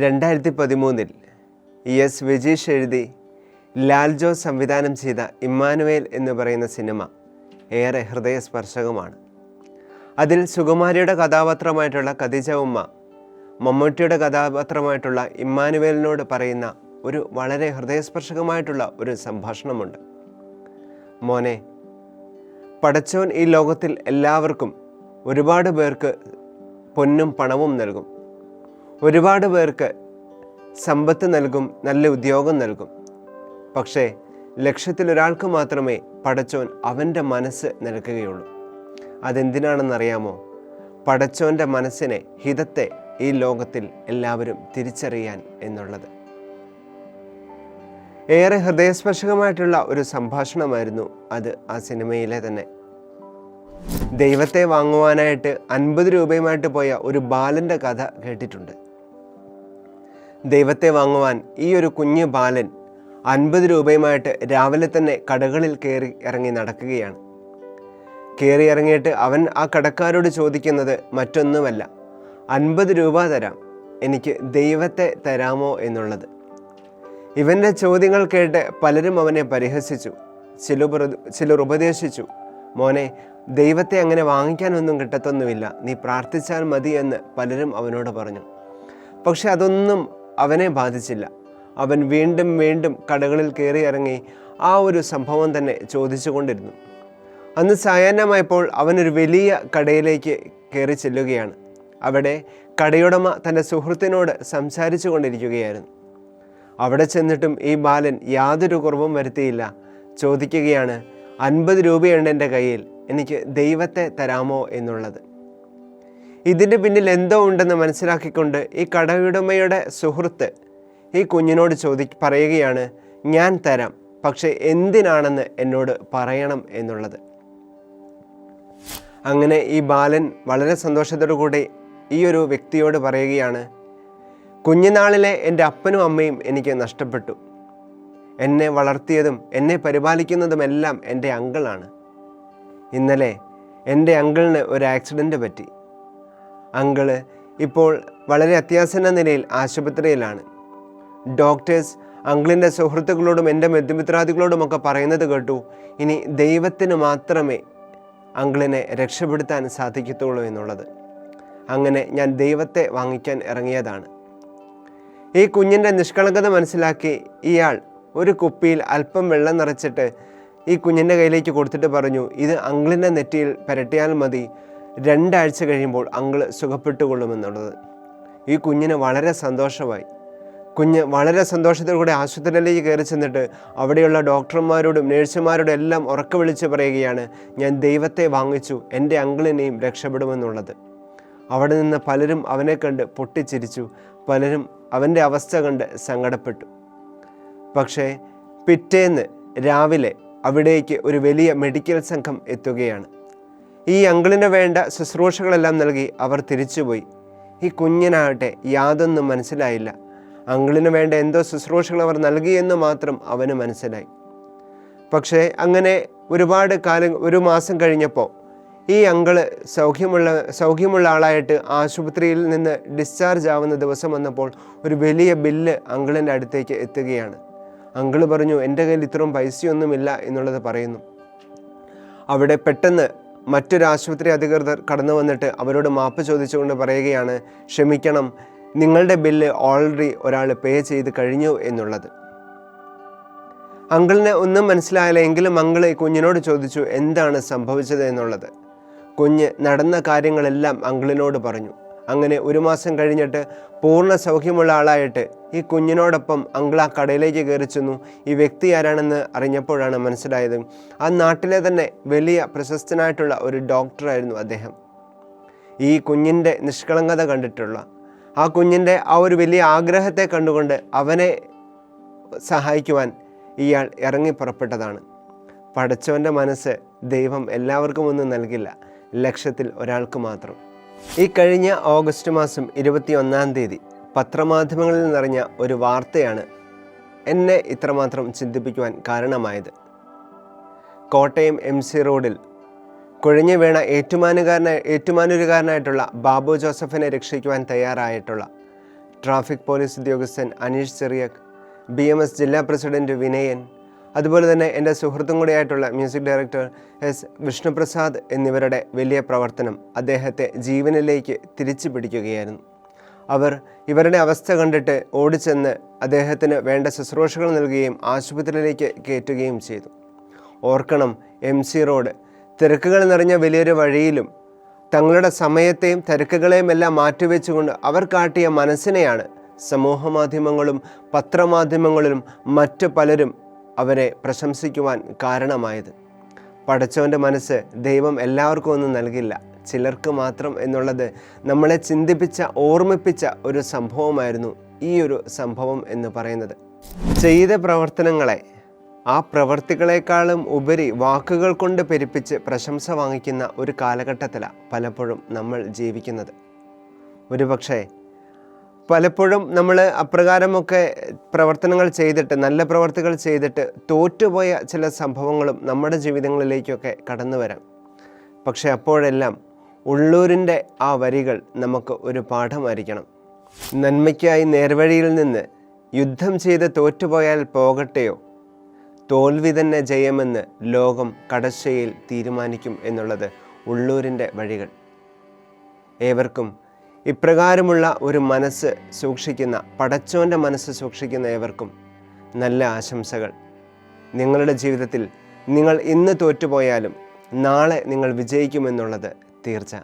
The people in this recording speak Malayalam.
രണ്ടായിരത്തി പതിമൂന്നിൽ എസ് വിജീഷ് എഴുതി ലാൽ ജോ സംവിധാനം ചെയ്ത ഇമ്മാനുവേൽ എന്ന് പറയുന്ന സിനിമ ഏറെ ഹൃദയസ്പർശകമാണ്. അതിൽ സുകുമാരിയുടെ കഥാപാത്രമായിട്ടുള്ള ഖദീജ ഉമ്മ മമ്മൂട്ടിയുടെ കഥാപാത്രമായിട്ടുള്ള ഇമ്മാനുവേലിനോട് പറയുന്ന ഒരു വളരെ ഹൃദയസ്പർശകമായിട്ടുള്ള ഒരു സംഭാഷണമുണ്ട്. മോനെ പടച്ചോൻ ഈ ലോകത്തിൽ എല്ലാവർക്കും ഒരുപാട് പേർക്ക് പൊന്നും പണവും നൽകും. ഒരുപാട് പേർക്ക് സമ്പത്ത് നൽകും നല്ല ഉദ്യോഗം നൽകും. പക്ഷേ ലക്ഷത്തിൽ ഒരാൾക്ക് മാത്രമേ പടച്ചോൻ അവന്റെ മനസ്സ് നൽകുകയുള്ളൂ. അതെന്തിനാണെന്നറിയാമോ? പടച്ചോന്റെ മനസ്സിനെ ഹിതത്തെ ഈ ലോകത്തിൽ എല്ലാവരും തിരിച്ചറിയാൻ എന്നുള്ളത്. ഏറെ ഹൃദയസ്പർശകമായിട്ടുള്ള ഒരു സംഭാഷണമായിരുന്നു അത് ആ സിനിമയിലെ തന്നെ. ദൈവത്തെ വാങ്ങുവാനായിട്ട് അൻപത് രൂപയുമായിട്ട് പോയ ഒരു ബാലന്റെ കഥ കേട്ടിട്ടുണ്ട്. ദൈവത്തെ വാങ്ങുവാൻ ഈ ഒരു കുഞ്ഞു ബാലൻ അൻപത് രൂപയുമായിട്ട് രാവിലെ തന്നെ കടകളിൽ കയറി ഇറങ്ങി നടക്കുകയാണ്. കയറി ഇറങ്ങിയിട്ട് അവൻ ആ കടക്കാരോട് ചോദിക്കുന്നത് മറ്റൊന്നുമല്ല അൻപത് രൂപ തരാം എനിക്ക് ദൈവത്തെ തരാമോ എന്നുള്ളത്. ഇവന്റെ ചോദ്യങ്ങൾ കേട്ട് പലരും അവനെ പരിഹസിച്ചു ചില ചിലർ ഉപദേശിച്ചു മോനെ ദൈവത്തെ അങ്ങനെ വാങ്ങിക്കാനൊന്നും കിട്ടത്തൊന്നുമില്ല നീ പ്രാർത്ഥിച്ചാൽ മതി എന്ന് പലരും അവനോട് പറഞ്ഞു. പക്ഷെ അതൊന്നും അവനെ ബാധിച്ചില്ല. അവൻ വീണ്ടും വീണ്ടും കടകളിൽ കയറി ഇറങ്ങി ആ ഒരു സംഭവം തന്നെ ചോദിച്ചുകൊണ്ടിരുന്നു അന്ന് സായാഹ്നമായപ്പോൾ അവനൊരു വലിയ കടയിലേക്ക് കയറി ചെല്ലുകയാണ്. അവിടെ കടയുടമ തന്റെ സുഹൃത്തിനോട് സംസാരിച്ചു കൊണ്ടിരിക്കുകയായിരുന്നു. അവിടെ ചെന്നിട്ടും ഈ ബാലൻ യാതൊരു കുറവും വരുത്തിയില്ല. ചോദിക്കുകയാണ് അൻപത് രൂപയുണ്ട് എന്റെ കയ്യിൽ. എനിക്ക് ദൈവത്തെ തരാമോ? എന്നുള്ളത്. ഇതിന്റെ പിന്നിൽ എന്തോ ഉണ്ടെന്ന് മനസ്സിലാക്കിക്കൊണ്ട് ഈ കടയുടമയുടെ സുഹൃത്ത് ഈ കുഞ്ഞിനോട് ചോദി പറയുകയാണ് ഞാൻ തരാം പക്ഷേ എന്തിനാണെന്ന് എന്നോട് പറയണം എന്നുള്ളത്. അങ്ങനെ ഈ ബാലൻ വളരെ സന്തോഷത്തോടു കൂടി ഈ ഒരു വ്യക്തിയോട് പറയുകയാണ് കുഞ്ഞുനാളിലെ എന്റെ അപ്പനും അമ്മയും എനിക്ക് നഷ്ടപ്പെട്ടു. എന്നെ വളർത്തിയതും എന്നെ പരിപാലിക്കുന്നതുമെല്ലാം എന്റെ അങ്കിളാണ്. ഇന്നലെ എന്റെ അങ്കിളിന് ഒരു ആക്സിഡന്റ് പറ്റി. അങ്കിൾ ഇപ്പോൾ വളരെ അത്യാസന്ന നിലയിൽ ആശുപത്രിയിലാണ്. ഡോക്ടേഴ്സ് അങ്കിളിന്റെ സുഹൃത്തുക്കളോടും എന്റെ ബന്ധുമിത്രാദികളോടുമൊക്കെ പറയുന്നത് കേട്ടു ഇനി ദൈവത്തിന് മാത്രമേ അങ്കിളിനെ രക്ഷപ്പെടുത്താൻ സാധിക്കത്തുള്ളൂ എന്നുള്ളത്. അങ്ങനെ ഞാൻ ദൈവത്തെ വാങ്ങിക്കാൻ ഇറങ്ങിയതാണ്. ഈ കുഞ്ഞിന്റെ നിഷ്കളങ്കത മനസ്സിലാക്കി ഇയാൾ ഒരു കുപ്പിയിൽ അല്പം വെള്ളം നിറച്ചിട്ട് ഈ കുഞ്ഞിന്റെ കയ്യിലേക്ക് കൊടുത്തിട്ട് പറഞ്ഞു ഇത് അങ്കിളിന്റെ നെറ്റിയിൽ പുരട്ടിയാൽ മതി രണ്ടാഴ്ച കഴിയുമ്പോൾ അങ്കിൾ സുഖപ്പെട്ടുകൊള്ളുമെന്നുള്ളത്. ഈ കുഞ്ഞിന് വളരെ സന്തോഷമായി. കുഞ്ഞ് വളരെ സന്തോഷത്തോടു കൂടി ആശുപത്രിയിലേക്ക് കയറി ചെന്നിട്ട് അവിടെയുള്ള ഡോക്ടർമാരോടും നേഴ്സുമാരോടും എല്ലാം ഉറക്കെ വിളിച്ച് പറയുകയാണ് ഞാൻ ദൈവത്തെ വാങ്ങിച്ചു എന്റെ അങ്കിളിനെയും രക്ഷപ്പെടുമെന്നുള്ളത്. അവിടെ നിന്ന് പലരും അവനെ കണ്ട് പൊട്ടിച്ചിരിച്ചു പലരും അവന്റെ അവസ്ഥ കണ്ട് സങ്കടപ്പെട്ടു. പക്ഷേ പിറ്റേന്ന് രാവിലെ അവിടേക്ക് ഒരു വലിയ മെഡിക്കൽ സംഘം എത്തുകയാണ്. ഈ അങ്കിളിന് വേണ്ട ശുശ്രൂഷകളെല്ലാം നൽകി അവർ തിരിച്ചുപോയി. ഈ കുഞ്ഞിനാകട്ടെ യാതൊന്നും മനസ്സിലായില്ല. അങ്കിളിന് വേണ്ട എന്തോ ശുശ്രൂഷകൾ അവർ നൽകിയെന്ന് മാത്രം അവന് മനസ്സിലായി. പക്ഷേ അങ്ങനെ ഒരുപാട് കാലം ഒരു മാസം കഴിഞ്ഞപ്പോൾ ഈ അങ്കിൾ സൗഖ്യമുള്ള സൗഖ്യമുള്ള ആളായിട്ട് ആശുപത്രിയിൽ നിന്ന് ഡിസ്ചാർജ് ആവുന്ന ദിവസം വന്നപ്പോൾ ഒരു വലിയ ബില്ല് അങ്കിളിന്റെ അടുത്തേക്ക് എത്തുകയാണ്. അങ്കിൾ പറഞ്ഞു എന്റെ കയ്യിൽ ഇത്രയും പൈസയൊന്നുമില്ല എന്നുള്ളത് പറയുന്നു. അവിടെ പെട്ടെന്ന് മറ്റൊരു ആശുപത്രി അധികൃതർ കടന്നു വന്നിട്ട് അവരോട് മാപ്പ് ചോദിച്ചുകൊണ്ട് പറയുകയാണ് ക്ഷമിക്കണം നിങ്ങളുടെ ബില്ല് ഓൾറെഡി ഒരാൾ പേ ചെയ്ത് കഴിഞ്ഞു എന്നുള്ളത്. അങ്കിളിന് ഒന്നും മനസ്സിലായില്ല എങ്കിലും അങ്കിൾ കുഞ്ഞിനോട് ചോദിച്ചു എന്താണ് സംഭവിച്ചത് എന്നുള്ളത്. കുഞ്ഞ് നടന്ന കാര്യങ്ങളെല്ലാം അങ്കിളിനോട് പറഞ്ഞു. അങ്ങനെ ഒരു മാസം കഴിഞ്ഞിട്ട് പൂർണ സൗഖ്യമുള്ള ആളായിട്ട് ഈ കുഞ്ഞിനോടൊപ്പം അങ്കിൾ ആ കടയിലേക്ക് കയറി ചെന്നു. ഈ വ്യക്തി ആരാണെന്ന് അറിഞ്ഞപ്പോഴാണ് മനസ്സിലായത്. ആ നാട്ടിലെ തന്നെ വലിയ പ്രശസ്തനായിട്ടുള്ള ഒരു ഡോക്ടറായിരുന്നു അദ്ദേഹം. ഈ കുഞ്ഞിന്റെ നിഷ്കളങ്കത കണ്ടിട്ടുള്ള ആ കുഞ്ഞിന്റെ ആ ഒരു വലിയ ആഗ്രഹത്തെ കണ്ടുകൊണ്ട് അവനെ സഹായിക്കുവാൻ ഇയാൾ ഇറങ്ങി പുറപ്പെട്ടതാണ്. പടച്ചവന്റെ മനസ്സ് ദൈവം എല്ലാവർക്കും ഒന്നും നൽകില്ല. ലക്ഷത്തിൽ ഒരാൾക്ക് മാത്രം. ഈ കഴിഞ്ഞ ഓഗസ്റ്റ് മാസം ഇരുപത്തി ഒന്നാം തീയതി പത്രമാധ്യമങ്ങളിൽ നിറഞ്ഞ ഒരു വാർത്തയാണ് എന്നെ ഇത്രമാത്രം ചിന്തിപ്പിക്കുവാൻ കാരണമായത്. കോട്ടയം എം സി റോഡിൽ കുഴഞ്ഞു വീണ ഏറ്റുമാനുകാരനായ ഏറ്റുമാനൂരുകാരനായിട്ടുള്ള ബാബു ജോസഫിനെ രക്ഷിക്കുവാൻ തയ്യാറായിട്ടുള്ള ട്രാഫിക് പോലീസ് ഉദ്യോഗസ്ഥൻ അനീഷ് ചെറിയക് ബി എം എസ് ജില്ലാ പ്രസിഡന്റ് വിനയൻ അതുപോലെ തന്നെ എന്റെ സുഹൃത്തും കൂടിയായിട്ടുള്ള മ്യൂസിക് ഡയറക്ടർ എസ് വിഷ്ണുപ്രസാദ് എന്നിവരുടെ വലിയ പ്രവർത്തനം അദ്ദേഹത്തെ ജീവനിലേക്ക് തിരിച്ചു പിടിക്കുകയായിരുന്നു. അവർ ഇവരുടെ അവസ്ഥ കണ്ടിട്ട് ഓടിച്ചെന്ന് അദ്ദേഹത്തിന് വേണ്ട ശുശ്രൂഷകൾ നൽകുകയും ആശുപത്രിയിലേക്ക് കയറ്റുകയും ചെയ്തു. ഓർക്കണം എം സി റോഡ് തിരക്കുകൾ നിറഞ്ഞ വലിയൊരു വഴിയിലും തങ്ങളുടെ സമയത്തെയും തിരക്കുകളെയും എല്ലാം മാറ്റിവെച്ചുകൊണ്ട് അവർ കാട്ടിയ മനസ്സിനെയാണ് സമൂഹമാധ്യമങ്ങളും പത്രമാധ്യമങ്ങളിലും മറ്റു പലരും അവരെ പ്രശംസിക്കുവാൻ കാരണമായത്. പടച്ചവന്റെ മനസ്സ് ദൈവം എല്ലാവർക്കും ഒന്നും നൽകില്ല. ചിലർക്ക് മാത്രം എന്നുള്ളത് നമ്മളെ ചിന്തിപ്പിച്ച ഓർമ്മിപ്പിച്ച ഒരു സംഭവമായിരുന്നു ഈ ഒരു സംഭവം എന്ന് പറയുന്നത്. ചെയ്ത പ്രവർത്തനങ്ങളെ ആ പ്രവർത്തികളെക്കാളും ഉപരി വാക്കുകൾ കൊണ്ട് പെരുപ്പിച്ച് പ്രശംസ വാങ്ങിക്കുന്ന ഒരു കാലഘട്ടത്തിലാണ് പലപ്പോഴും നമ്മൾ ജീവിക്കുന്നത്. ഒരുപക്ഷേ പലപ്പോഴും നമ്മൾ അപ്രകാരമൊക്കെ പ്രവർത്തനങ്ങൾ ചെയ്തിട്ട് നല്ല പ്രവർത്തികൾ ചെയ്തിട്ട് തോറ്റുപോയ ചില സംഭവങ്ങളും നമ്മുടെ ജീവിതങ്ങളിലേക്കൊക്കെ കടന്നു വരാം. പക്ഷെ അപ്പോഴെല്ലാം ഉള്ളൂരിന്റെ ആ വരികൾ നമുക്ക് ഒരു പാഠമായിരിക്കണം. നന്മയ്ക്കായി നേർവഴിയിൽ നിന്ന് യുദ്ധം ചെയ്ത് തോറ്റുപോയാൽ പോകട്ടെയോ? തോൽവി തന്നെ ജയമെന്ന് ലോകം കടശ്ശയിൽ തീരുമാനിക്കും എന്നുള്ളത് ഉള്ളൂരിന്റെ വഴികൾ. ഏവർക്കും ഇപ്രകാരമുള്ള ഒരു മനസ്സ് സൂക്ഷിക്കുന്ന പടച്ചോന്റെ മനസ്സ് സൂക്ഷിക്കുന്ന ഏവർക്കും നല്ല ആശംസകൾ. നിങ്ങളുടെ ജീവിതത്തിൽ നിങ്ങൾ ഇന്ന് തോറ്റുപോയാലും നാളെ നിങ്ങൾ വിജയിക്കുമെന്നുള്ളത് തീർച്ച.